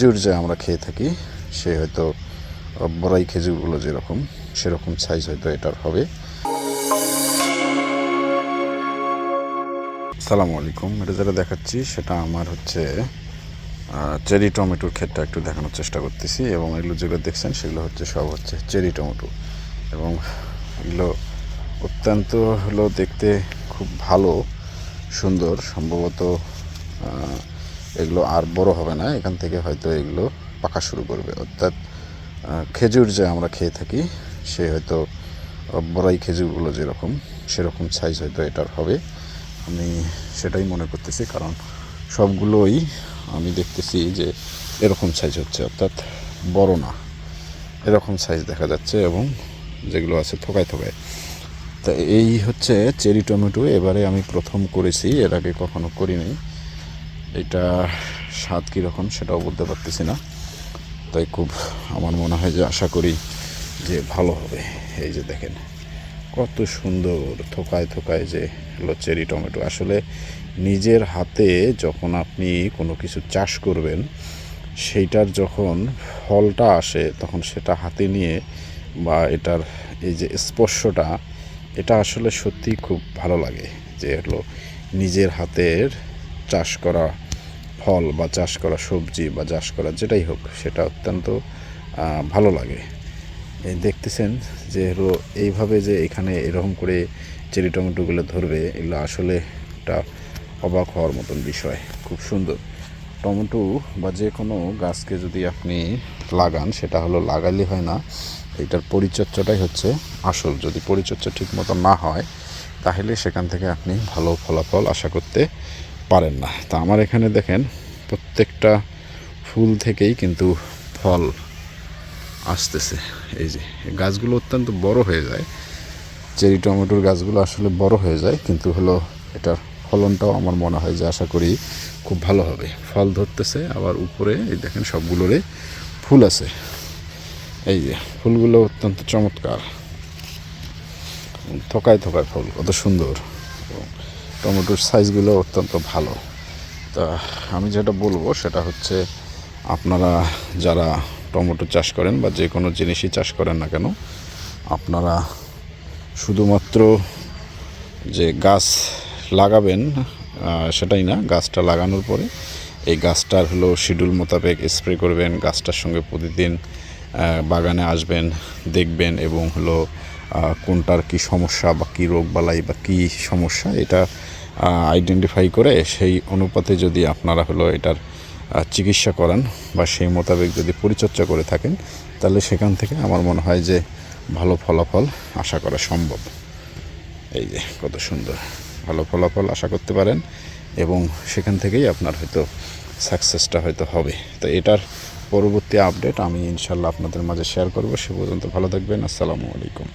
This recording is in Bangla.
খেজুর যে আমরা খেয়ে থাকি, সে হয়তো বড়াই খেজুরগুলো যেরকম, সেরকম সাইজ হয়তো এটার হবে। সালামু আলাইকুম, এটা যেটা দেখাচ্ছি, সেটা আমার হচ্ছে চেরি টমেটোর ক্ষেতটা একটু দেখানোর চেষ্টা করতেছি এবং এগুলো যেগুলো দেখছেন, সেগুলো হচ্ছে সব হচ্ছে চেরি টমেটো। এবং এগুলো অত্যন্ত হলো দেখতে খুব ভালো, সুন্দর, সম্ভবত এগুলো আর বড় হবে না, এখান থেকে হয়তো এগুলো পাকা শুরু করবে। অর্থাৎ খেজুর যে আমরা খেয়ে থাকি, সে হয়তো বড়াই খেজুরগুলো যেরকম, সেরকম সাইজ হয়তো এটার হবে। আমি সেটাই মনে করতেছি, কারণ সবগুলোই আমি দেখতেছি যে এরকম সাইজ হচ্ছে, অর্থাৎ বড় না। এরকম সাইজ দেখা যাচ্ছে এবং যেগুলো আছে থোকায় থোকায়। তা এই হচ্ছে চেরি টমেটো, এবারে আমি প্রথম করেছি, এর আগে কখনো করিনি। এটা স্বাদ কীরকম সেটাও বলতে পারতেছি না। তাই খুব আমার মনে হয় যে আশা করি যে ভালো হবে। এই যে দেখেন, কত সুন্দর থোকায় থোকায় যে হলো চেরি টমেটো। আসলে নিজের হাতে যখন আপনি কোনো কিছু চাষ করবেন, সেইটার যখন ফলটা আসে, তখন সেটা হাতে নিয়ে বা এটার এই যে স্পর্শটা, এটা আসলে সত্যিই খুব ভালো লাগে। যে হলো নিজের হাতের চাষ করা ফল বা চাষ করা সবজি বা চাষ করা যেটাই হোক, সেটা অত্যন্ত ভালো লাগে। এই দেখতেছেন যে হলো এইভাবে যে এখানে এরকম করে চেরি টমেটোগুলো ধরবে, এগুলো আসলে একটা অবাক হওয়ার মতন বিষয়। খুব সুন্দর। টমেটো বা যে কোনো গাছকে যদি আপনি লাগান, সেটা হলো লাগালে হয় না, এটার পরিচর্যাটাই হচ্ছে আসল। যদি পরিচর্যা ঠিক মতো না হয়, তাহলে সেখান থেকে আপনি ভালো ফলাফল আশা করতে পারেন না। তা আমার এখানে দেখেন, প্রত্যেকটা ফুল থেকেই কিন্তু ফল আসতেছে। এই যে গাছগুলো অত্যন্ত বড় হয়ে যায়। চেরি টমেটোর গাছগুলো আসলে বড় হয়ে যায়, কিন্তু হলো এটার ফলনটাও আমার মনে হয় যে আশা করি খুব ভালো হবে। ফল ধরতেছে, আবার উপরে এই দেখেন সবগুলোরে ফুল আছে। এই যে, ফুলগুলো অত্যন্ত চমৎকার। থকায় থকায় ফুল, কত সুন্দর। টমেটোর সাইজগুলো অত্যন্ত ভালো। তা আমি যেটা বলব সেটা হচ্ছে, আপনারা যারা টমেটো চাষ করেন বা যে কোনো জিনিসই চাষ করেন না কেন, আপনারা শুধুমাত্র যে গাছ লাগাবেন সেটাই না, গাছটা লাগানোর পরে এই গাছটার হলো শিডিউল মোতাবেক স্প্রে করবেন, গাছটার সঙ্গে প্রতিদিন বাগানে আসবেন, দেখবেন এবং হলো কোনটার কি সমস্যা বা কী রোগ বালাই বা কী সমস্যা, এটা আইডেন্টিফাই করে সেই অনুপাতে যদি আপনারা হলো এটার চিকিৎসা করান বা সেই মোতাবেক যদি পরিচর্যা করে থাকেন, তাহলে সেখান থেকে আমার মনে হয় যে ভালো ফলাফল আশা করা সম্ভব। এই যে কত সুন্দর। ভালো ফলাফল আশা করতে পারেন এবং সেখান থেকেই আপনার হয়তো সাকসেসটা হয়তো হবে। তো এটার পরবর্তী আপডেট আমি ইনশাল্লাহ আপনাদের মাঝে শেয়ার করব। সে পর্যন্ত ভালো থাকবেন। আসসালামু আলাইকুম।